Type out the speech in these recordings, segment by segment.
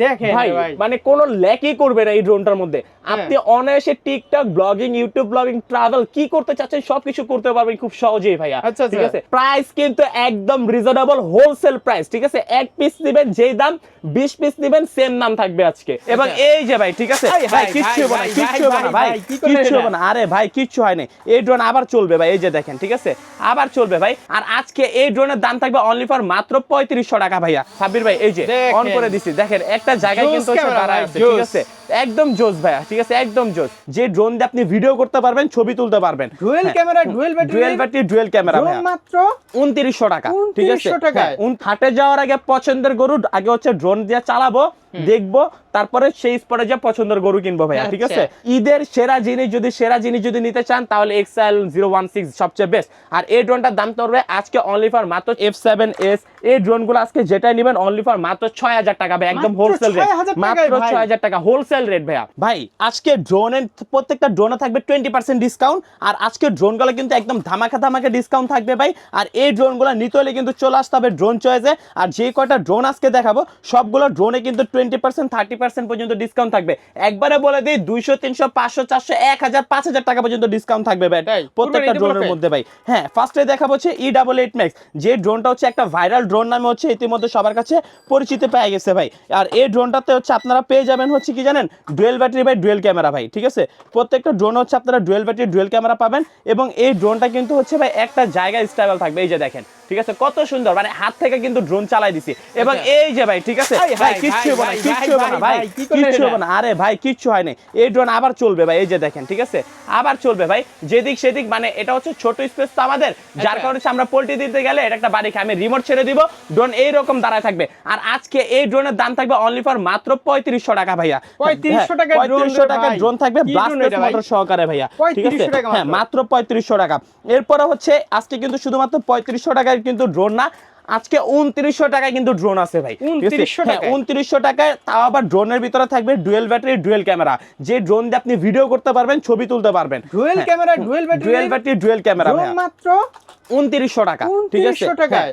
দেখেন ভাই ভাই। মানে কোনো ল্যাকই করবে না এই ড্রোনটার মধ্যে। আপনি অনায়াসে TikTok blogging YouTube blogging travel কি করতে চাচ্ছেন সবকিছু করতে পারবেন খুব সহজেই ভাইয়া। আচ্ছা, ঠিক আচ্ছা। আছে? প্রাইস কিন্তু একদম রিজনেবল হোলসেল প্রাইস ঠিক আছে? এক পিস দিবেন যেই দাম 20 পিস দিবেন সেম নাম থাকবে আজকে। এবং আচ্ছা। এই যে ভাই ঠিক আছে? ভাই, কিচ্ছু হবে না কিচ্ছু হবে না ভাই, কিচ্ছু হবে না। আরে ভাই কিচ্ছু হয় না এই ড্রোন আবার চলবে ভাই এই যে দেখেন ঠিক আছে? আবার চলবে ভাই। আর আজকে এই ড্রোনের দাম থাকবে অনলি ফর মাত্র পঁয়ত্রিশশো টাকা ভাইয়া। সাব্বির ভাই এই যে অন করে দিছি। দেখেন একটা জায়গায় কিন্তু হচ্ছে দাঁড়ায় আছে ঠিক আছে? একদম জোস ভাইয়া ঠিক আছে? একদম জোস। যে ড্রোন দিয়ে আপনি ভিডিও করতে পারবেন ছবি তুলতে পারবেন। Dual camera dual battery dual battery dual camera মাত্র উনত্রিশশো টাকা ঠিক আছে? 2900 টাকায়? হ্যাঁ, উন- হাটে যাওয়ার আগে পছন্দের গরু আগে হচ্ছে ড্রোন দিয়ে চালাবো দেখব তারপরে সেই স্পটে যা পছন্দের গরু কিনবো ভাইয়া ঠিক আছে? আচ্ছা। ঈদের সেরা জিনিস যদি সেরা জিনিস যদি নিতে চান তাহলে এক্সএল জিরো ওয়ান সিক্স সবচেয়ে বেস্ট আর এই ড্রোনটার দাম পড়বে আজকে অনলি ফর মাত্র এফ সেভেন এস এই ড্রোনগুলো আজকে যেটাই নেবেন অনলি ফর মাত্র ছয় হাজার টাকা ভাই একদম মাত্র হোলসেল রেট 6,000 মাত্র ভাই। ছয় হাজার টাকা হোলসেল রেট ভাইয়া। ভাই আজকে ড্রোনের প্রত্যেকটা ড্রোনে থাকবে টোয়েন্টি পার্সেন্ট ডিসকাউন্ট আর আজকে ড্রোনগুলো কিন্তু একদম ধামাকা ধামাকা ডিসকাউন্ট থাকবে ভাই। আর এই ড্রোনগুলো নিতে হলে কিন্তু চলে আসতে হবে ড্রোন চয়েসে আর যে কয়টা ড্রোন আজকে দেখাবো সবগুলো ড্রোনে কিন্তু টোয়েন্টি পার্সেন্ট থার্টি পার্সেন্ট পর্যন্ত ডিসকাউন্ট থাকবে। একবারে বলে দিই দুইশো তিনশো পাঁচশো চারশো এক হাজার পাঁচ হাজার টাকা পর্যন্ত ডিসকাউন্ট থাকবে ভাই। প্রত্যেকটা ড্রোনের মধ্যে ভাই। হ্যাঁ ফার্স্টে দেখাবো হচ্ছে ই ডাবল এইট ম্যাক্স যে ড্রোনটা হচ্ছে একটা ভাইরাল ড্রোন নামে হচ্ছে ইতিমধ্যে সবার কাছে পরিচিতি পেয়ে গেছে ভাই। আর এই ড্রোনটাতে হচ্ছে আপনারা পেয়ে যাবেন হচ্ছে কি জানেন? Dual battery by dual camera ভাই, ঠিক আছে? প্রত্যেকটা ড্রোন হচ্ছে আপনারা ডুয়েল ব্যাটারি ডুয়েল ক্যামেরা পাবেন এবং এই ড্রোনটা কিন্তু হচ্ছে ভাই একটা জায়গায় স্টেবল থাকবে। এই যে দেখেন ঠিক আছে? কত সুন্দর। মানে হাত থেকে কিন্তু ড্রোন চালাই দিছি। এবং আচ্ছা। এই যে ভাই ঠিক আছে? ভাই, কিচ্ছু হবে না কিচ্ছু হবে না ভাই, কিচ্ছু হবে না। আরে ভাই কিচ্ছু হয় না এই ড্রোন আবার চলবে ভাই এই যে দেখেন ঠিক আছে? আবার চলবে ভাই। যেদিক সেদিক মানে এটা হচ্ছে ছোট স্পেস তো আমাদের। যার আচ্ছা। কারণে আমরা পোল্ট্রি দিতে গেলে এটা একটা বাড়ি আমি রিমোট ছেড়ে দিব। ড্রোন এইরকম দাঁড়ায় থাকবে। আর আজকে এই ড্রোনের দাম থাকবে অনলি ফর মাত্র পঁয়ত্রিশশো টাকা ভাইয়া। 3500 টাকায় drone পঁয়ত্রিশশো টাকা ড্রোন থাকবে? মোটর সহকারে ভাইয়া ঠিক আছে? হ্যাঁ মাত্র। মাত্র পঁয়ত্রিশশো টাকা। এরপরে হচ্ছে আজকে কিন্তু শুধুমাত্র পঁয়ত্রিশশো টাকায় কিন্তু ড্রোন না। আজকে উনত্রিশশো টাকায় কিন্তু ড্রোন আছে ভাই। ঠিক আছে? 2900 হ্যাঁ, টাকায়? উনত্রিশশো টাকায় তাও আবার ড্রোনের ভিতরে থাকবে ডুয়েল ব্যাটারি ডুয়েল ক্যামেরা যে ড্রোন দিয়ে আপনি ভিডিও করতে পারবেন ছবি তুলতে পারবেন। Dual camera dual battery dual battery dual camera মাত্র উনত্রিশশো টাকা। ঠিক আছে?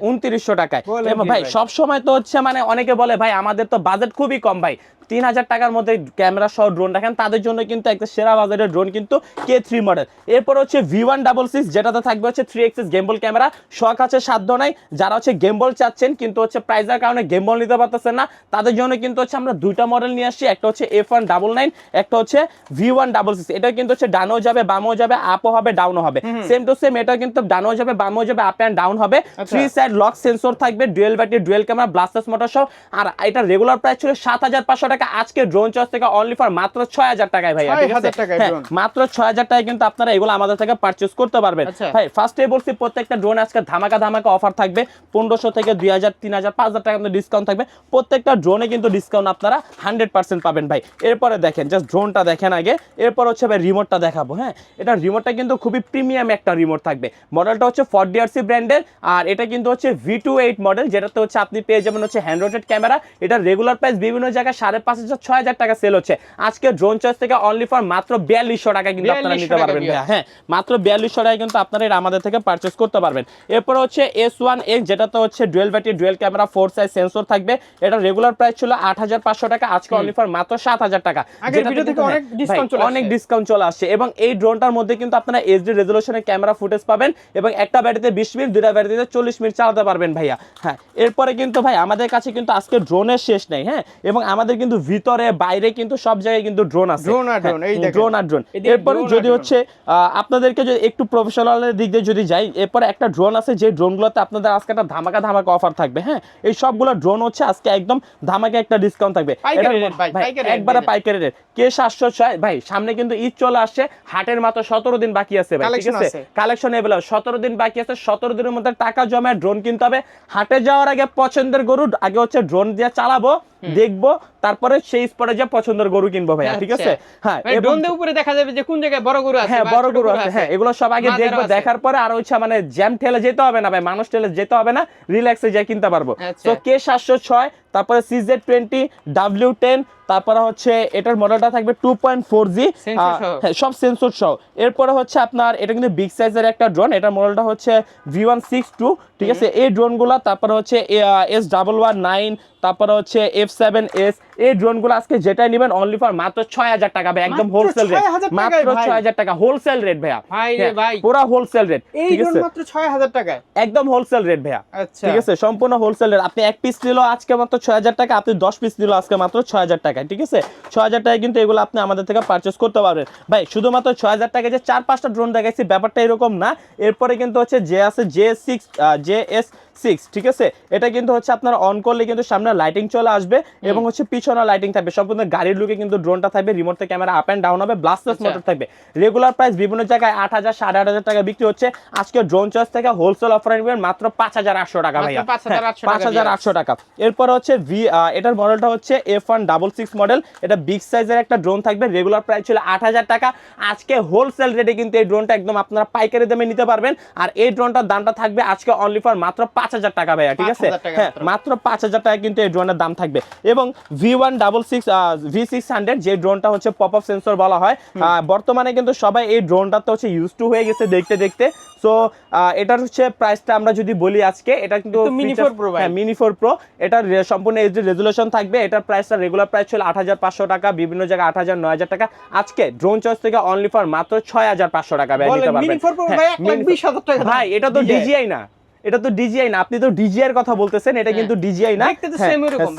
উনত্রিশশো টাকায়? বলেন ভাই ভাই? সব সময় তো হচ্ছে মানে অনেকে বলে ভাই আমাদের তো বাজেট খুবই কম ভাই। তিন হাজার টাকার মধ্যে ক্যামেরা সহ ড্রোন রাখেন। তাদের জন্য কিন্তু একটা সেরা বাজারের ড্রোন কিন্তু কে থ্রি মডেল এরপর হচ্ছে ভি ওয়ান ডাবল সিক্স যেটাতে থাকবে হচ্ছে থ্রি এক্সেস গেমবল ক্যামেরা। শখ আছে সাধ্য নাই। যারা হচ্ছে গেমবল চাচ্ছেন কিন্তু হচ্ছে প্রাইজের কারণে গেমবল নিতে পারতেছেন না তাদের জন্য কিন্তু হচ্ছে আমরা দুইটা মডেল নিয়ে আসছি। একটা হচ্ছে এফ ওয়ান ডাবল নাইন একটা হচ্ছে ভি ওয়ান ডাবল সিক্স এটা কিন্তু হচ্ছে ডানও যাবে বামও যাবে আপও হবে ডাউনও হবে। সেম টু সেম এটা কিন্তু ডানও যাবে বামও যাবে আপ অ্যান্ড ডাউন হবে। থ্রি সাইড লক সেন্সর থাকবে dual battery dual camera blasters motor সহ। আর এটা রেগুলার প্রাইস ছিল সাত হাজার পাঁচশো টাকা। আজকে ড্রোন চয়েস থেকে অনলি ফর মাত্র ছয় হাজার টাকায় ভাই 6,000 টাকায় drone। মাত্র ছয় হাজার টাকায় কিন্তু আপনারা এগুলো আমাদের থেকে পারচেস করতে পারবেন। আচ্ছা। ভাই ফার্স্টে বলছি প্রত্যেকটা ড্রোন আজকে ধামাকা ধামাকা অফার থাকবে। পনেরোশো থেকে দুই হাজার তিন হাজার পাঁচ হাজার টাকা ডিসকাউন্ট থাকবে। প্রত্যেকটা ড্রোনে কিন্তু ডিসকাউন্ট আপনারা হান্ড্রেড পার্সেন্ট পাবেন ভাই। এরপরে দেখেন জাস্ট ড্রোনটা দেখেন আগে। এরপর হচ্ছে ভাই রিমোটটা দেখাবো হ্যাঁ? এটা রিমোটটা কিন্তু খুবই প্রিমিয়াম একটা রিমোট থাকবে। মডেলটা হচ্ছে ফর ডিআরসি ব্র্যান্ডের আর এটা কিন্তু হচ্ছে ভি টু এইট মডেল যেটাতে হচ্ছে আপনি পেয়ে যাবেন হচ্ছে হ্যান্ড রোটেড ক্যামেরা এটা রেগুলার প্রাইস বিভিন্ন জায়গায় সাড়ে পাঁচ হাজার ছয় হাজার টাকা সেল হচ্ছে। আজকে ড্রোন চয়েস থেকে অনলি ফর মাত্র বিয়াল্লিশশো টাকা কিন্তু আপনারা নিতে পারবেন। হ্যাঁ মাত্র বিয়াল্লিশশো টাকায় কিন্তু আপনারা এটা আমাদের থেকে পারচেস করতে পারবেন। এরপর হচ্ছে এস ওয়ান এক্স যেটাতে হচ্ছে dual battery dual camera four size sensor থাকবে। এটা রেগুলার প্রাইস ছিল আট হাজার পাঁচশো টাকা আজকে অনলি ফর মাত্র সাত হাজার টাকা। অনেক। ডিসকাউন্ট চলে আসছে। এবং এই ড্রোনটার মধ্যে কিন্তু আপনারা এইচডি রেজলিউশনের ক্যামেরা ফুটেজ পাবেন এবং একটা ব্যাটারিতে বিশ মিনিট দুটা ব্যাটারিতে চল্লিশ মিনিট চালাতে পারবেন ভাইয়া। হ্যাঁ এরপরে কিন্তু ভাই আমাদের কাছে কিন্তু আজকে ড্রোনের শেষ নেই। হ্যাঁ এবং আমাদের কিন্তু ভিতরে বাইরে কিন্তু সব জায়গায় কিন্তু ড্রোন আছে। Drone আর drone, এই দেখেন। ড্রোন আর ড্রোন এরপরে যদি হচ্ছে আপনাদেরকে যদি একটু প্রফেশনালের দিক দিয়ে যদি যাই এরপরে একটা ড্রোন আছে যে ড্রোনগুলোতে আপনাদের আজকে একটা ধামাকা ধামাকা অফার থাকবে হ্যাঁ? এই সবগুলো ড্রোন হচ্ছে আজকে একদম ধামাকা একটা ডিসকাউন্ট থাকবে। একবারে পাইকারি রেট কে সাতশো ছয় ভাই সামনে কিন্তু ঈদ চলে আসছে হাটের মাত্র সতেরো দিন বাকি আছে ভাই ঠিক আছে। কালেকশন এভেলেবল সতেরো দিন বাকি আছে সতেরো দিনের মধ্যে টাকা জমায় ড্রোন কিনতে হবে। হাটে যাওয়ার আগে পছন্দের গরু আগে হচ্ছে ড্রোন দিয়ে চালাবো। দেখব তারপরে সেই স্পটে যা পছন্দের গরু কিনবো ভাইয়া ঠিক আছে? হ্যাঁ দিয়ে উপরে দেখা যাবে যে কোন জায়গায় বড় গরু আছে হ্যাঁ বড় গরু আছে। হ্যাঁ এগুলো সব আগে দেখব দেখার পরে আর হচ্ছে মানে জ্যাম ঠেলে যেতে হবে না ভাই মানুষ ঠেলে যেতে হবে না রিল্যাক্সে যাই কিনতে পারব। আচ্ছা। তো কে সাতশো ছয় তারপরে সিজেড টোয়েন্টি ডাব্লিউ টেন তারপরে হচ্ছে এটার মডেলটা থাকবে টু পয়েন্ট ফোর জি সব সেন্সর সহ। এরপরে হচ্ছে আপনার এটা কিন্তু বিগ সাইজের একটা ড্রোন এটার মডেলটা হচ্ছে ভি ওয়ান সিক্স টু ঠিক আছে? এই ড্রোনগুলো তারপরে হচ্ছে এস ডাবল ওয়ান নাইন তারপরে হচ্ছে এফ সেভেন এস এই ড্রোনগুলো আজকে যেটাই নেবেন অনলি ফর মাত্র ছয় হাজার টাকা ভাই একদম হোলসেল রেট মাত্র ছয় হাজার টাকা হোলসেল রেট ভাইয়া। ভাই ভাই। পুরা হোলসেল রেট এই ঠিক ড্রোন আছে? মাত্র ছয় হাজার টাকায়। একদম হোলসেল রেট ভাইয়া। আচ্ছা। ঠিক আছে সম্পূর্ণ হোলসেল রেট আপনি এক পিস নিল আজকে মাত্র ছয় হাজার টাকা আপনি দশ পিস নিল আজকে মাত্র ছয় হাজার টাকা ঠিক আছে? ছয় হাজার টাকায় কিন্তু এগুলো আপনি আমাদের থেকে পারচেস করতে পারবেন। ভাই শুধুমাত্র ছয় হাজার টাকা যে চার পাঁচটা ড্রোন দেখাইছি ব্যাপারটা এরকম না। এরপরে কিন্তু হচ্ছে যে আছে J six J S six ঠিক আছে? এটা কিন্তু হচ্ছে আপনার অন করলে কিন্তু সামনে লাইটিং চলে আসবে এবং হচ্ছে পিছনে লাইটিং থাকবে। সম্পূর্ণ গাড়ির লুকে কিন্তু ড্রোনটা থাকবে রিমোট থেকে ক্যামেরা আপ অ্যান্ড ডাউন হবে ব্লাস্টলেস আচ্ছা। মোটর থাকবে। রেগুলার প্রাইস বিভিন্ন জায়গায় আট হাজার সাড়ে আট হাজার টাকা বিক্রি হচ্ছে। আজকে ড্রোন থেকে হোলসেল অফার নেবেন মাত্র পাঁচ হাজার আটশো টাকা ভাইয়া। পাঁচ হাজার আটশো টাকা এরপর হচ্ছে ভি এটার মডেলটা হচ্ছে F one double six model এটা বিগ সাইজের একটা ড্রোন থাকবে রেগুলার প্রাইস ছিল আট হাজার টাকা। আজকে হোলসেল রেটে কিন্তু এই ড্রোনটা একদম আপনারা পাইকারি দামে নিতে পারবেন। আর এই ড্রোনটার দামটা থাকবে আজকে অনলি ফর মাত্র পাঁচ হাজার টাকা ভাইয়া ঠিক আছে? হ্যাঁ মাত্র। পাঁচ হাজার টাকা কিন্তু এই ড্রোনের দাম থাকবে। এবং V one double six V six hundred যে ড্রোনটা হচ্ছে পপ আপ সেন্সর বলা হয় বর্তমানে কিন্তু সবাই এই ড্রোনটাতে হচ্ছে ইউজ টু হয়ে গেছে দেখতে দেখতে। সো এটার হচ্ছে প্রাইসটা আমরা যদি বলি আজকে এটা কিন্তু মিনি ফোর প্রো হ্যাঁ মিনি ফোর প্রো এটার সম্পূর্ণ এইচডি রেজুলেশন থাকবে। এটার প্রাইসটা রেগুলার প্রাইস ছিল আট হাজার পাঁচশো টাকা বিভিন্ন জায়গায় আট হাজার নয় হাজার টাকা। আজকে ড্রোন চয়েস থেকে অনলি ফর মাত্র ছয় হাজার পাঁচশো টাকা ব্যয় নিতে পারবেন। হ্যাঁ, ভাই এটা তো ডিজিআই না। এটা তো ডিজিআই না আপনি তো ডিজিআই এর কথা বলতেছেন এটা হ্যাঁ। কিন্তু ডিজিআই না।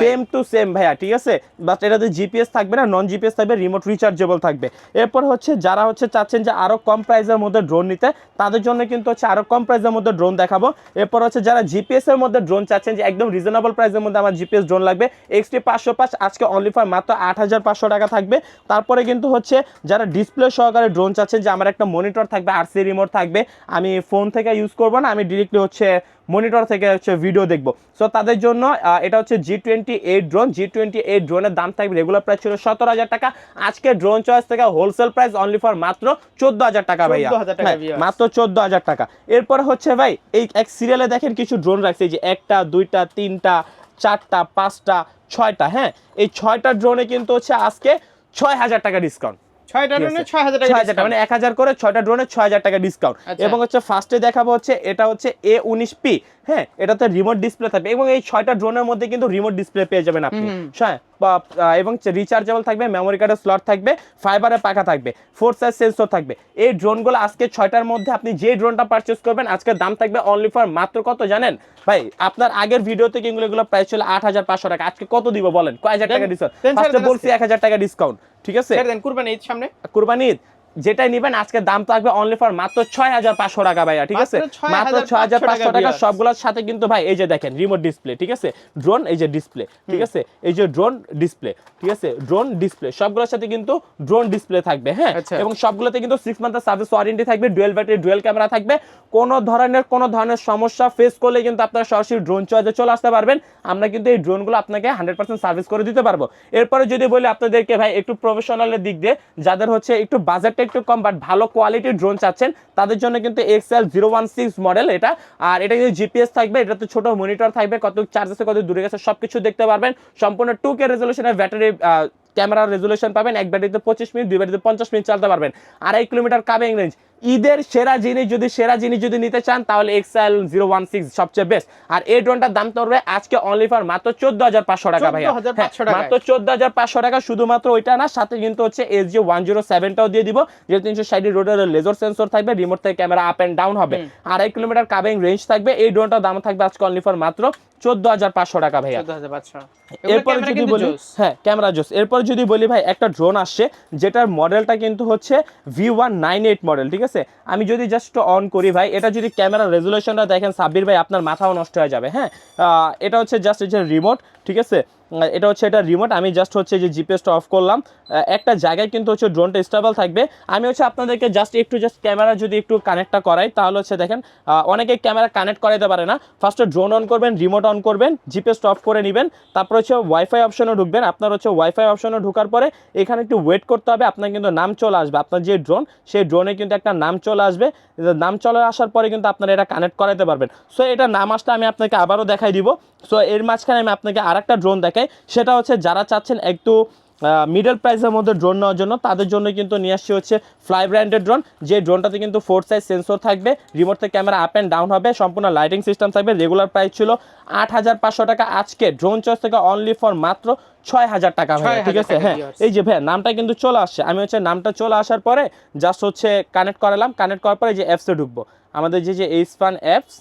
সেম টু সেম ভাইয়া ঠিক আছে? বাট এটাতে জিপিএস থাকবে না নন জিপিএস থাকবে রিমোট রিচার্জেবল থাকবে। এরপর হচ্ছে যারা হচ্ছে চাচ্ছেন যে আরও কম প্রাইসের মধ্যে ড্রোন নিতে তাদের জন্য কিন্তু হচ্ছে আরও কম প্রাইসের মধ্যে ড্রোন দেখাবো। এরপর হচ্ছে যারা জিপিএস এর মধ্যে ড্রোন চাচ্ছেন যে একদম রিজনেবল প্রাইসের মধ্যে আমার জিপিএস ড্রোন লাগবে এক্সটি পাঁচশো পাঁচ আজকে অনলি ফর মাত্র আট হাজার পাঁচশো টাকা থাকবে। তারপরে কিন্তু হচ্ছে যারা ডিসপ্লে সহকারে ড্রোন চাচ্ছেন যে আমার একটা মনিটর থাকবে আর সি রিমোট থাকবে আমি ফোন থেকে ইউজ করব না আমি ডিরেক্টলি হচ্ছে মনিটর থেকে হচ্ছে ভিডিও দেখব। সো তাদের জন্য এটা হচ্ছে G twenty eight drone G twenty eight ড্রোনের দাম থাকবে রেগুলার প্রাইস ছিল সতেরো হাজার টাকা। আজকে ড্রোন চয়েস থেকে হোলসেল প্রাইস অনলি ফর মাত্র চোদ্দ হাজার টাকা ভাইয়া। 14,000 টাকা হ্যাঁ। মাত্র চোদ্দ হাজার টাকা। এরপর হচ্ছে ভাই এই এক সিরিয়ালে দেখেন কিছু ড্রোন রাখছে এই যে একটা দুইটা তিনটা চারটা পাঁচটা ছয়টা হ্যাঁ? এই ছয়টা ড্রোনে কিন্তু হচ্ছে আজকে ছয় হাজার টাকা ডিসকাউন্ট ছয়টা ড্রোনে ছয় হাজার টাকা টাকা মানে এক হাজার করে ছয়টা ড্রোনে ছয় হাজার টাকা ডিসকাউন্ট আচ্ছা। এবং হচ্ছে ফার্স্টে দেখাবো হচ্ছে এটা হচ্ছে এ উনিশ পি হ্যাঁ এটাতে রিমোট ডিসপ্লে থাকবে। এবং এই ছয়টা ড্রোনের মধ্যে কিন্তু রিমোট ডিসপ্লে পেয়ে যাবেন আপনি। হ্যাঁ এবং রিচার্জেবল থাকবে মেমোরি কার্ডের স্লট থাকবে ফাইবারের পাখা থাকবে ফোর সাইজ সেন্সর থাকবে। এই ড্রোনগুলো আজকে ছয়টার মধ্যে আপনি যে ড্রোনটা পারচেস করবেন আজকের দাম থাকবে অনলি ফর মাত্র কত জানেন? ভাই আপনার আগের ভিডিওতে কিন্তু এগুলো প্রাইস ছিল আট হাজার পাঁচশো টাকা। আজকে কত দিব বলেন? কয় হাজার টাকা ডিসকাউন্ট বলছি এক হাজার টাকা ডিসকাউন্ট ঠিক আছে? দেন কুরবানি ঈদ সামনে। কুরবানি ঈদ। যেটাই নিবেন আজকে দাম থাকবে অনলি ফর মাত্র ছয় হাজার পাঁচশো টাকা ভাইয়া ঠিক আছে? মাত্র ছয় হাজার পাঁচশো টাকা সবগুলোর সাথে কিন্তু ভাই এই যে দেখেন রিমোট ডিসপ্লে ঠিক আছে? ড্রোন এই যে ডিসপ্লে ঠিক আছে? এই যে ড্রোন ডিসপ্লে ঠিক আছে? ড্রোন ডিসপ্লে সবগুলোর সাথে কিন্তু ড্রোন ডিসপ্লে থাকবে হ্যাঁ? আচ্ছা। এবং সবগুলোতে কিন্তু সিক্স মান্থের সার্ভিস ওয়ারেন্টি থাকবে ডুয়েল ব্যাটারি ডুয়েল ক্যামেরা থাকবে। কোনো ধরনের কোনো ধরনের সমস্যা ফেস করলে কিন্তু আপনারা সরাসরি ড্রোন চয়েসে চলে আসতে পারবেন। আমরা কিন্তু এই ড্রোনগুলো আপনাকে হান্ড্রেড পার্সেন্ট সার্ভিস করে দিতে পারব। এরপরে যদি বলি আপনাদেরকে ভাই একটু প্রফেশনালের দিক দিয়ে যাদের হচ্ছে একটু বাজেটটা একটু কম বাট ভালো কোয়ালিটির ড্রোন চাচ্ছেন। তাদের জন্য কিন্তু XL zero one six model এটা। আর এটা কিন্তু জিপিএস থাকবে, এটা তো ছোট মনিটর থাকবে, কত চার্জ আছে কত দূরে গেছে সব কিছু দেখতে পারবেন। সম্পূর্ণ টু কে রেজলিউশনের ব্যাটারি ক্যামেরার রেজুলেশন পাবেন এক ব্যাটারিতে পঁচিশ মিনিট দুই ব্যাটারিতে পঞ্চাশ মিনিট চালাতে পারবেন। আড়াই কিলোমিটার কাবিং রেঞ্জ ঈদের সেরা জিনিস যদি সেরা জিনিস যদি নিতে চান তাহলে এক্সএল জিরো ওয়ান সিক্স সবচেয়ে বেস্ট আর এই ড্রোনটার দাম পড়বে আজকে অনলি ফর মাত্র চোদ্দ হাজার পাঁচশো টাকা 14,500 হ্যাঁ। মাত্র চোদ্দ হাজার পাঁচশো টাকা শুধুমাত্র ওইটা না সাথে কিন্তু হচ্ছে এস জি ওয়ান জিরো সেভেনটাও দিয়ে দিব যে তিনশো ষাট রোডের লেজার সেন্সর থাকবে রিমোট থেকে ক্যামেরা আপ অ্যান্ড ডাউন হবে। আড়াই কিলোমিটার কাবিং রেঞ্জ থাকবে এই ড্রোনটার দাম থাকবে আজকে অনলি ফর মাত্র চোদ্দ হাজার পাঁচশো টাকা ভাইয়া। এরপর যদি বলি হ্যাঁ ক্যামেরা জোস। এরপর যদি বলি ভাই একটা ড্রোন আসছে যেটার মডেলটা কিন্তু হচ্ছে V one nine eight model ঠিক আছে? আমি যদি জাস্ট অন করি ভাই এটা যদি ক্যামেরা রেজুলেশনটা দেখেন সাব্বির ভাই আপনার মাথাও নষ্ট হয়ে যাবে হ্যাঁ? এটা হচ্ছে জাস্ট যে রিমোট ঠিক আছে? এটা হচ্ছে এটা রিমোট আমি জাস্ট হচ্ছে যে জিপিএসটা অফ করলাম। একটা জায়গায় কিন্তু হচ্ছে ড্রোনটা স্টেবল থাকবে। আমি হচ্ছে আপনাদেরকে জাস্ট একটু জাস্ট ক্যামেরা যদি একটু কানেক্টটা করাই, তাহলে হচ্ছে দেখেন অনেকে ক্যামেরা কানেক্ট করাইতে পারে না। ফার্স্টে ড্রোন অন করবেন রিমোট অন করবেন জিপিএসটা অফ করে নেবেন। তারপর হচ্ছে ওয়াইফাই অপশনে ঢুকবেন। আপনার হচ্ছে ওয়াইফাই অপশনে ঢোকার পরে এখানে একটু ওয়েট করতে হবে, আপনার কিন্তু নাম চলে আসবে। আপনার যে ড্রোন সেই ড্রোনে কিন্তু একটা নাম চলে আসবে। নাম চলে আসার পরে কিন্তু আপনারা এটা কানেক্ট করাতে পারবেন। সো এটা নাম আসলে আমি আপনাকে আবারও দেখাই দিব। সো এর মাঝখানে আমি আপনাকে আরেকটা ড্রোন দেখাই। সেটা হচ্ছে যারা চাচ্ছেন একটু মিডল প্রাইসের মধ্যে ড্রোন নেওয়ার জন্য তাদের জন্য কিন্তু নিয়ে আসছে হচ্ছে ফ্লাই ব্র্যান্ডের ড্রোন যে ড্রোনটাতে কিন্তু ফোর সাইজ সেন্সর থাকবে রিমোট থেকে ক্যামেরা আপ অ্যান্ড ডাউন হবে সম্পূর্ণ লাইটিং সিস্টেম থাকবে রেগুলার প্রাইস ছিল আট হাজার পাঁচশো টাকা। আজকে ড্রোন চয়েস থেকে অনলি ফর মাত্র ছয় হাজার টাকা ভাইয়া, ঠিক আছে? হ্যাঁ এই যে ভাই নামটা কিন্তু চলে আসছে। আমি হচ্ছে নামটা চলে আসার পরে জাস্ট হচ্ছে কানেক্ট করালাম। কানেক্ট করার পরে যে অ্যাপসে ঢুকবো। আমাদের যে যে এইচ ফান অ্যাপস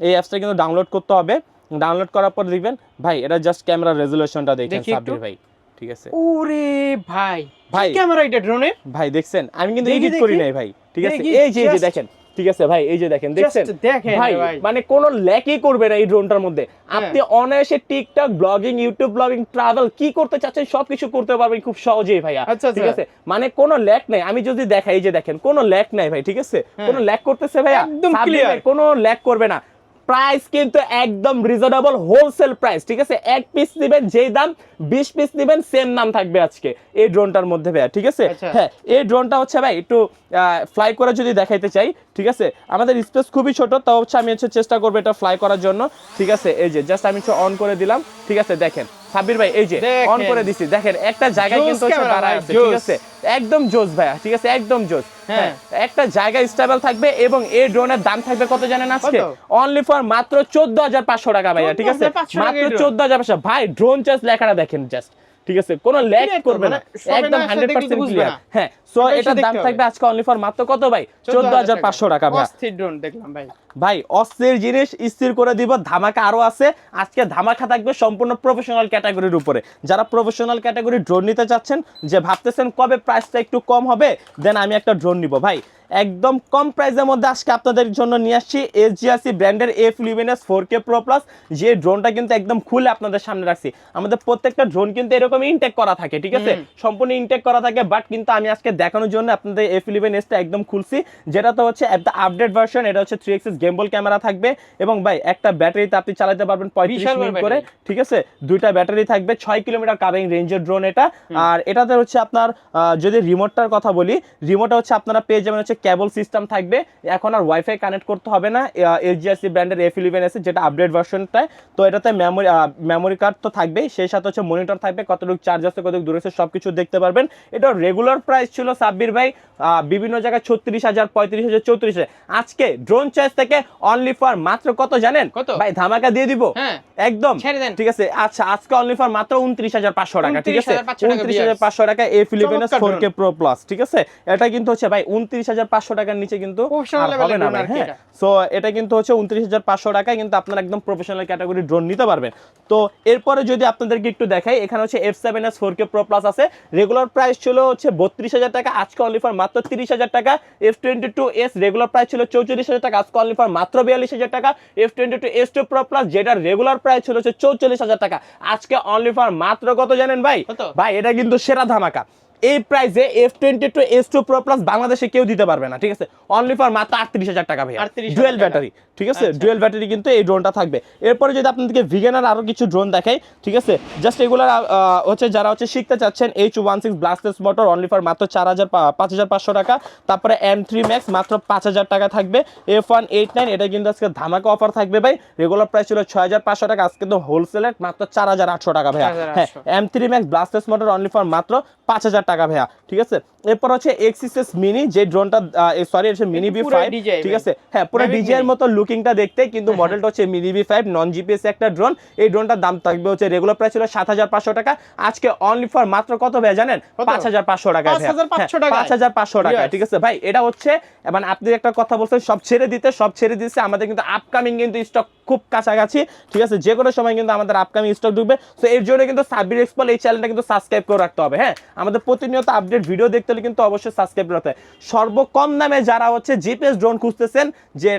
এই অ্যাপসটা কিন্তু ডাউনলোড করতে হবে। ডাউনলোড করার পর দেখবেন ভাই এটা জাস্ট ক্যামেরা রেজুলেশনটা দেখেন সাব্বির ভাই ঠিক আছে ওরে ভাই ভাই। ভাই ক্যামেরা এটা ড্রোনের ভাই দেখছেন আমি কিন্তু এডিট করি নাই ভাই ঠিক আছে এই যে এই যে দেখেন ঠিক আছে ভাই এই যে দেখেন দেখছেন ভাই ভাই। মানে কোনো ল্যাকই করবে না এই ড্রোনটার মধ্যে হ্যাঁ। আপনি অনায়াসে TikTok blogging YouTube blogging travel কি করতে চাচ্ছেন সবকিছু করতে পারবেন খুব সহজেই ভাইয়া আচ্ছা, ঠিক আচ্ছা। আছে মানে কোনো ল্যাক নাই আমি যদি দেখাই এই যে দেখেন কোনো ল্যাক নাই ভাই ঠিক আছে হ্যাঁ। কোনো ল্যাক করতেছে ভাইয়া একদম ক্লিয়ার। ভাই, কোনো ল্যাক করবে না প্রাইস কিন্তু একদম রিজনেবল হোলসেল প্রাইস ঠিক আছে? এক পিস দিবেন যেই দাম বিশ পিস দিবেন সেম নাম থাকবে আজকে এই ড্রোনটার মধ্যে ভাইয়া ঠিক আছে? আচ্ছা। হ্যাঁ এই ড্রোনটা হচ্ছে ভাই একটু ফ্লাই করে যদি দেখাইতে চাই ঠিক আছে? আমাদের স্পেস খুবই ছোট তাও হচ্ছে আমি হচ্ছে চেষ্টা করব এটা ফ্লাই করার জন্য ঠিক আছে? এই যে জাস্ট আমি অন করে দিলাম ঠিক আছে? দেখেন সাব্বির ভাই এই যে অন করে দিছি। দেখেন একটা জায়গায় কিন্তু হচ্ছে camera আছে ঠিক আছে? একদম জোস ভাইয়া ঠিক আছে? একদম জোস। হ্যাঁ। হ্যাঁ একটা জায়গা স্টেবল থাকবে এবং এই ড্রোনের দাম থাকবে কত জানেন আজকে? অনলি ফর মাত্র চোদ্দ হাজার পাঁচশো টাকা ভাইয়া ঠিক আছে? মাত্র। চোদ্দ হাজার পাঁচশো ভাই ড্রোন চার্জ লেখাটা দেখেন জাস্ট ঠিক আছে? কোনো ল্যাগ করবে না। মানে একদম না পার্সেন্ট বুঝবে ক্লিয়ার হ্যাঁ সো এসে এটার দাম থাকবে আজকে অনলি ফর মাত্র কত ভাই? চোদ্দ হাজার পাঁচশো টাকা ভাইয়া অস্থির ড্রোন দেখলাম ভাই। ভাই অস্থির জিনিস স্থির করে দিব ধামাকা আরও আছে। আজকে ধামাকা থাকবে সম্পূর্ণ প্রফেশনাল ক্যাটাগরির উপরে। যারা প্রফেশনাল ক্যাটাগরি ড্রোন নিতে চাচ্ছেন যে ভাবতেছেন কবে প্রাইসটা একটু কম হবে দেন আমি একটা ড্রোন নিব। ভাই একদম কম প্রাইসের মধ্যে আজকে আপনাদের জন্য নিয়ে আসছি এসজিআরসি ব্র্যান্ডের এফ লিভেনাস ফোর কে প্রো প্লাস যে ড্রোনটা কিন্তু একদম খুলে আপনাদের সামনে রাখছি। আমাদের প্রত্যেকটা ড্রোন কিন্তু এরকম ইনটেক করা থাকে ঠিক আছে? সম্পূর্ণ ইনটেক করা থাকে বাট কিন্তু আমি আজকে দেখানোর জন্য আপনাদের এফ ইলেভেন এসটা একদম খুলছি। যেটা তো হচ্ছে আপডেট ভার্সন এটা হচ্ছে থ্রি এক্সিস গেমবল ক্যামেরা থাকবে। এবং ভাই একটা ব্যাটারিতে আপনি চালাতে পারবেন পঁয়ত্রিশ মিনিট করে ঠিক আছে? দুইটা ব্যাটারি থাকবে ছয় কিলোমিটার কাভিং রেঞ্জের ড্রোন এটা। আর এটাতে হচ্ছে আপনার যদি রিমোটটার কথা বলি রিমোটটা হচ্ছে আপনারা পেয়ে যাবেন হচ্ছে কেবল সিস্টেম থাকবে। এখন আর ওয়াইফাই কানেক্ট করতে হবে না। এসজিআরসি ব্র্যান্ডের এফ ইলেভেন এসে যেটা আপডেট ভার্সনটায় তো এটাতে মেমোরি মেমোরি কার্ড তো থাকবেই। সেই সাথে হচ্ছে মনিটর থাকবে কতটুকু চার্জ আছে কতটুকু দূরে আছে সব কিছু দেখতে পারবেন। এটা রেগুলার প্রাইস ছিল সাব্বির ভাই বিভিন্ন জায়গায় ছত্রিশ হাজার পঁয়ত্রিশ হাজার চৌত্রিশ হাজার। আজকে ড্রোন চার্জ থেকে অনলি ফর মাত্র কত জানেন? কত? ভাই ধামাকা দিয়ে দিব। হ্যাঁ। একদম। ঠিক আছে আচ্ছা আজকে অনলি ফর মাত্র উনত্রিশ হাজার পাঁচশো টাকা ঠিক আছে? উনত্রিশ হাজার পাঁচশো টাকা এ ফিলিপিনাস ফোর কে প্রো প্লাস ঠিক আছে? এটা কিন্তু হচ্ছে ভাই উনত্রিশ হাজার পাঁচশো টাকার নিচে কিন্তু হবে না হ্যাঁ। সো এটা কিন্তু হচ্ছে উনত্রিশ হাজার পাঁচশো টাকায় কিন্তু আপনারা একদম প্রফেশনাল ক্যাটাগরি ড্রোন নিতে পারবেন। তো এরপরে যদি আপনাদেরকে একটু দেখাই এখানে হচ্ছে F seven S four K pro plus আছে। রেগুলার প্রাইস ছিল হচ্ছে বত্রিশ হাজার টাকা আজকে অনলি ফর মাত্র তিরিশ হাজার টাকা। F twenty two S regular price ছিল চৌচল্লিশ হাজার টাকা আজকে অনলি ফর মাত্র বিয়াল্লিশ হাজার টাকা। F twenty two S two pro plus যেটার রেগুলার প্রাইস ছিল হচ্ছে চৌচল্লিশ হাজার টাকা। আজকে অনলি ফর মাত্র কত জানেন ভাই? ভাই এটা কিন্তু সেরা ধামাকা। এই প্রাইসে F twenty two S two pro plus বাংলাদেশে কেউ দিতে পারবে না ঠিক আছে? অনলি ফর মাত্র আটত্রিশ হাজার টাকা ভাই 38,000 ডুয়েল ব্যাটারি ঠিক আছে? আচ্ছা। ডুয়েল ব্যাটারি কিন্তু এই ড্রোনটা থাকবে। এরপরে যদি আপনাদেরকে ভিগানার আরও কিছু ড্রোন দেখাই ঠিক আছে? জাস্ট এগুলার হচ্ছে যারা হচ্ছে শিখতে চাচ্ছেন H one six brushless motor only for মাত্র চার হাজার পাঁচ হাজার পাঁচশো টাকা। তারপরে এম থ্রি ম্যাক্স মাত্র পাঁচ হাজার টাকা থাকবে। এফ ওয়ান এইট নাইন এটা কিন্তু আজকে ধামাকা অফার থাকবে ভাই। রেগুলার প্রাইস ছিল ছয় হাজার পাঁচশো টাকা আজকে তো হোলসেলের মাত্র চার হাজার আটশো টাকা ভাই হ্যাঁ M three max brushless motor only for মাত্র পাঁচ হাজার টাকা ভাইয়া ঠিক আছে? এরপর হচ্ছে এক্সিসেস মিনি যে ড্রোনটা সরি হচ্ছে মিনি বি ফাইভ ঠিক আছে? হ্যাঁ পুরো ডিজিআর মতো লুকিংটা দেখতে কিন্তু মডেলটা হচ্ছে mini B five non GPS একটা ড্রোন এই ড্রোনটার দাম থাকবে হচ্ছে রেগুলার প্রাইস ছিল সাত হাজার পাঁচশো টাকা। আজকে অনলি ফর মাত্র কত ভাই জানেন? পাঁচ হাজার পাঁচশো টাকা পাঁচ হাজার পাঁচশো টাকা ঠিক আছে? ভাই এটা হচ্ছে মানে আপনি একটা কথা বলছেন সব ছেড়ে দিতে সব ছেড়ে দিচ্ছে আমাদের কিন্তু আপকামিং কিন্তু স্টক খুব কাছাকাছি ঠিক আছে? যে কোনো সময় কিন্তু আমাদের আপকামিং স্টক ঢুকবে। তো এর জন্য কিন্তু সাব্বির এক্সপল এই চ্যানেলটা কিন্তু সাবস্ক্রাইব করে রাখতে হবে হ্যাঁ? আমাদের প্রতিনিয়ত আপডেট ভিডিও দেখতে হলে কিন্তু অবশ্যই সাবস্ক্রাইব করতে হবে। সর্বকম দামে যারা হচ্ছে জিপিএস ড্রোন খুঁজতেছেন যে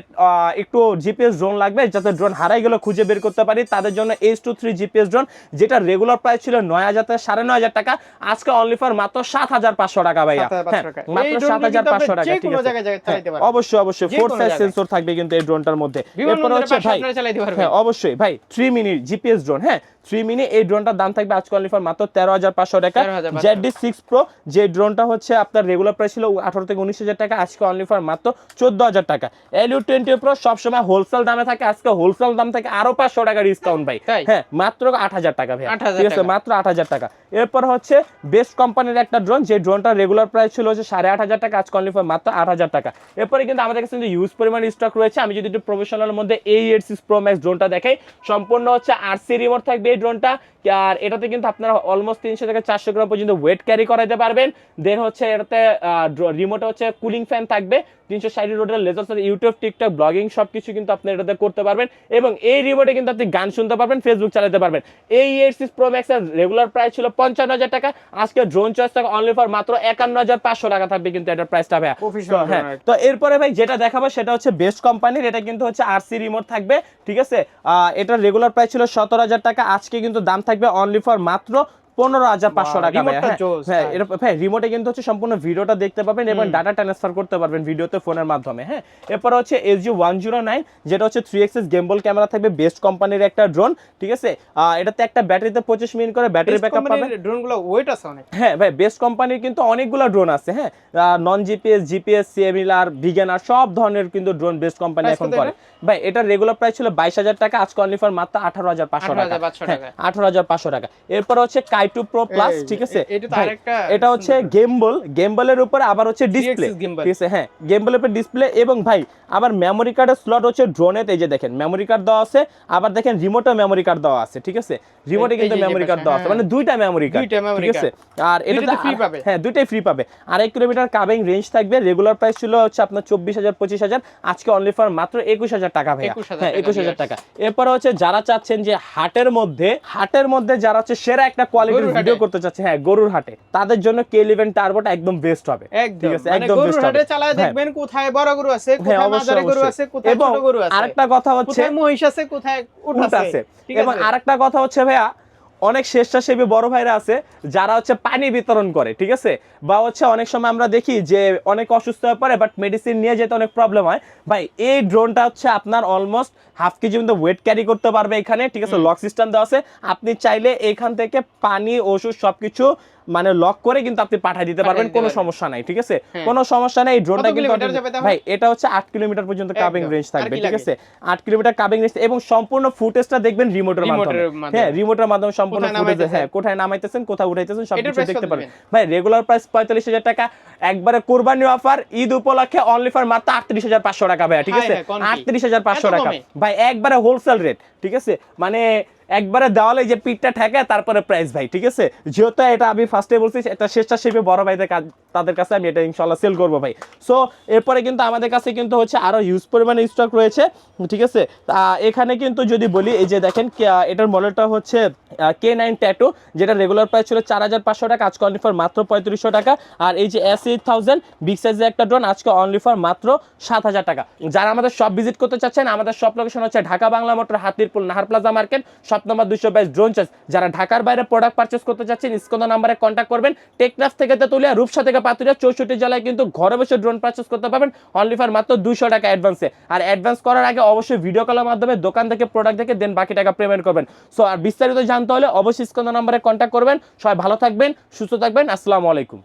একটু জিপিএস ড্রোন লাগবে যাতে ড্রোন হারাই গেলে খুঁজে বের করতে পারি তাদের জন্য H two three GPS drone যেটা রেগুলার প্রাইস ছিল নয় হাজার থেকে সাড়ে নয় হাজার টাকা আজকে অনলি ফর মাত্র সাত হাজার পাঁচশো টাকা ভাইয়া 7,500 হ্যাঁ, টাকা। মাত্র সাত হাজার পাঁচশো টাকা ঠিক আছে? হ্যাঁ, চালাতে পারবেন। অবশ্যই। অবশ্যই ফোর সাইজ সেন্সর থাকবে কিন্তু এই ড্রোনটার মধ্যে। এরপর হচ্ছে ভাই চালাইতে পারবে। হ্যাঁ অবশ্যই। ভাই থ্রি মিনি জিপিএস ড্রোন হ্যাঁ? থ্রি মিনি এই ড্রোনটার দাম থাকবে আজকে অনলি ফর মাত্র তেরো হাজার পাঁচশো টাকা। 13,500 জেড ডি সিক্স প্রো যে ড্রোনটা হচ্ছে আপনার রেগুলার প্রাইস ছিল আঠারো থেকে উনিশ হাজার টাকা আজকে অনলি ফর মাত্র চোদ্দ হাজার টাকা। এলইউ টোয়েন্টি প্রো সবসময় হোলসেল দামে থাকে আজকে হোলসেল দাম থেকে আরও পাঁচশো টাকা ডিসকাউন্ট ভাই। হ্যাঁ মাত্র আট হাজার টাকা ভাই ঠিক আছে মাত্র আট হাজার টাকা। এরপর হচ্ছে বেস্ট কোম্পানির একটা ড্রোন যে ড্রোনটা রেগুলার প্রাইস ছিল হচ্ছে সাড়ে আট হাজার টাকা আজকে অনলি ফর মাত্র আট হাজার টাকা। এরপরে কিন্তু আমাদের কাছে কিন্তু ইউজ পরিমাণ স্টক রয়েছে। আমি যদি একটু প্রফেশনাল মধ্যে এই সিক্স প্রো ম্যাক্স ড্রোনটা দেখাই। সম্পূর্ণ হচ্ছে আরসি রিমোট থাকবে এই ড্রোনটা আর এটাতে কিন্তু আপনারা অলমোস্ট তিনশো থেকে চারশো গ্রাম পর্যন্ত ওয়েট ক্যারি করাইতে পারবেন। দেন হচ্ছে এটাতে রিমোটে হচ্ছে কুলিং ফ্যান থাকবে। তিনশো ষাট রোডের লেজার সাথে ইউটিউব টিকটক ব্লগিং সব কিছু কিন্তু আপনি এটাতে করতে পারবেন। এবং এই রিমোটে কিন্তু আপনি গান শুনতে পারবেন ফেসবুক চালাতে পারবেন। এই এইট সিক্স প্রো ম্যাক্সের রেগুলার প্রাইস ছিল পঞ্চান্ন হাজার টাকা। আজকে ড্রোন চয়েস টাকা অনলি ফর মাত্র একান্ন হাজার পাঁচশো টাকা থাকবে কিন্তু এটার প্রাইসটা ভাইয়া। হ্যাঁ তো এরপরে ভাই যেটা দেখাবো সেটা হচ্ছে বেস্ট কোম্পানির এটা কিন্তু হচ্ছে আরসি রিমোট থাকবে। ঠিক আছে? এটা রেগুলার প্রাইস ছিল সতেরো হাজার টাকা। আজকে কিন্তু দাম থাকবে অনলি ফর মাত্র পনেরো হাজার পাঁচশো টাকা হ্যাঁ। হ্যাঁ রিমোটে হ্যাঁ, কিন্তু হচ্ছে সম্পূর্ণ ভিডিওটা দেখতে পাবেন এবং ডাটা ট্রান্সফার করতে পারবেন ভিডিওতে ফোনের মাধ্যমে হ্যাঁ। এরপর হচ্ছে S G one zero nine যেটা হচ্ছে থ্রি এক্সেস গেমবল ক্যামেরা থাকবে বেস্ট কোম্পানির একটা ড্রোন ঠিক আছে? এটাতে একটা ব্যাটারিতে পঁচিশ মিনিট করে ব্যাটারি ব্যাকআপ পাবেন। ড্রোনগুলো ওয়েট আছে অনেক। হ্যাঁ ভাই বেস্ট কোম্পানির কিন্তু অনেকগুলো ড্রোন আছে হ্যাঁ। নন জিপিএস জিপিএস সিএমএলআর ভিগেনার সব ধরনের কিন্তু ড্রোন বেস্ট কোম্পানি এখন করে। ভাই এটা রেগুলার প্রাইস ছিল বাইশ হাজার টাকা আজকে অনলি মাত্র আঠারো হাজার পাঁচশো টাকা। আঠারো হাজার পাঁচশো হ্যাঁ, টাকা। এরপর হচ্ছে কাই i2 pro plus ঠিক আছে? এটা হচ্ছে গেমবল গেমবলের উপরে আবার হচ্ছে ডিসপ্লে ঠিক আছে? হ্যাঁ গেমবলের উপর ডিসপ্লে এবং ভাই আবার মেমোরি কার্ডের স্লট হচ্ছে ড্রোনেতে এই যে দেখেন মেমোরি কার্ড দেওয়া আছে আবার দেখেন রিমোটও মেমোরি কার্ড দেওয়া আছে ঠিক আছে? রিমোটে কিন্তু মেমোরি কার্ড দেওয়া আছে মানে দুইটা মেমোরি কার্ড ঠিক আছে? আর এটা ফ্রি পাবে। হ্যাঁ দুইটাই ফ্রি পাবে। কিলোমিটার কাবিং রেঞ্জ থাকবে রেগুলার প্রাইস ছিল হচ্ছে আপনার চব্বিশ হাজার পঁচিশ হাজার আজকে অনলি ফর মাত্র একুশ হাজার টাকা ভাইয়া। হ্যাঁ একুশ হাজার হ্যাঁ, টাকা। এরপরে হচ্ছে যারা চাচ্ছেন যে হাটের মধ্যে হাটের মধ্যে যারা হচ্ছে সেরা একটা কোয়ালিটি ভিডিও করতে চাচ্ছে হ্যাঁ গরুর হাটে। তাদের জন্য কে ইলেভেন টার্বোটা একদম বেস্ট হবে। ঠিক আছে মানে একদম গরুর বেস্ট হাটে হবে। চালায় হ্যাঁ। দেখবেন কোথায় বড় গরু আছে হ্যাঁ কোথায় মাঝারি গরু আছে কোথায় ছোট গরু আছে। আরেকটা কথা হচ্ছে কোথায় মহিষ আছে কোথায় উট আছে। এবং আরেকটা কথা হচ্ছে ভাইয়া অনেক স্বেচ্ছাসেবী বড় ভাইরা আছে যারা হচ্ছে পানি বিতরণ করে ঠিক আছে? বা হচ্ছে অনেক সময় আমরা দেখি যে অনেক অসুস্থ হয়ে পড়ে বাট মেডিসিন নিয়ে যেতে অনেক প্রবলেম হয়। ভাই এই ড্রোনটা হচ্ছে আপনার অলমোস্ট হাফ কেজি মতো ওয়েট ক্যারি করতে পারবে এখানে ঠিক আছে? লক সিস্টেম দেওয়া আছে। আপনি চাইলে এখান থেকে পানি ওষুধ সবকিছু মানে লক করে কিন্তু আপনি পাঠিয়ে দিতে পারবেন কোনো সমস্যা নাই ঠিক আছে? হ্যাঁ। কোনো সমস্যা নাই এই ড্রোনটা কিন্তু? ভাই এটা হচ্ছে আট কিলোমিটার পর্যন্ত কাবিং রেঞ্জ থাকবে ঠিক আছে? আট কিলোমিটার কাবিং রেঞ্জ এবং সম্পূর্ণ ফুটেজটা দেখবেন রিমোটের মাধ্যমে। হ্যাঁ রিমোটের মাধ্যমে সম্পূর্ণ ফুটেজ? হ্যাঁ কোথায় নামাইতেছেন কোথায় উঠাইতেছেন সব কিছু দেখতে পারবেন। ভাই রেগুলার প্রাইস পঁয়তাল্লিশ হাজার টাকা একবারে কোরবানি অফার ঈদ উপলক্ষে অনলি ফর মাত্র আটত্রিশ হাজার পাঁচশো টাকা ভাই ঠিক আছে? হায়, কোন কি? আটত্রিশ হাজার পাঁচশো এত টাকা। ভাই একবারে হোলসেল রেট ঠিক আছে? মানে একবারে দেওয়ালে যে পিঠটা ঠেকে তারপরে প্রাইস ভাই, ঠিক আছে? যেহেতু এটা আমি ফার্স্টে বলছি, এটা স্বেচ্ছাসেবী বড় ভাইদের তাদের কাছে আমি এটা ইনশাল্লাহ সেল করব ভাই। সো এরপরে কিন্তু আমাদের কাছে কিন্তু হচ্ছে আরও হিউজ পরিমাণে স্টক রয়েছে, ঠিক আছে? এখানে কিন্তু যদি বলি, এই যে দেখেন এটার মডেলটা হচ্ছে কে নাইন ট্যাটু যেটা রেগুলার প্রাইস ছিল চার হাজার পাঁচশো টাকা, আজকে অনলি ফর মাত্র পঁয়ত্রিশশো টাকা। আর এই যে এস এইট থাউজেন্ড বিগ সাইজের একটা ড্রোন আজকে অনলি ফর মাত্র সাত হাজার টাকা। যারা আমাদের সব ভিজিট করতে চাচ্ছেন, আমাদের সব লোকেশন হচ্ছে Dhaka Bangla Motor, Hatirpul, Nahar Plaza market shop number দুশো বাইশ ড্রোন চার্জ যারা ঢাকার বাইরে প্রোডাক্ট পারচেস করতে চাচ্ছেন স্কোন নাম্বারে কন্ট্যাক্ট করবেন। টেকনাফ থেকে তেতুলিয়া, রূপসা থেকে পাতুরিয়া, চৌষট্টি জেলায় কিন্তু ঘরে বসে ড্রোন পারচেস করতে পারবেন। অনলি ফর মাত্র দুশো টাকা অ্যাডভান্সে আর অ্যাডভান্স করার আগে অবশ্যই ভিডিও কলের মাধ্যমে দোকান থেকে প্রোডাক্ট দেখে দেন, বাকি টাকা পেমেন্ট করবেন। সো আর বিস্তারিত জানতে হলে অবশ্যই স্কোন নাম্বারে কন্ট্যাক্ট করবেন। সবাই ভালো থাকবেন, সুস্থ থাকবেন। আসসালামু আলাইকুম।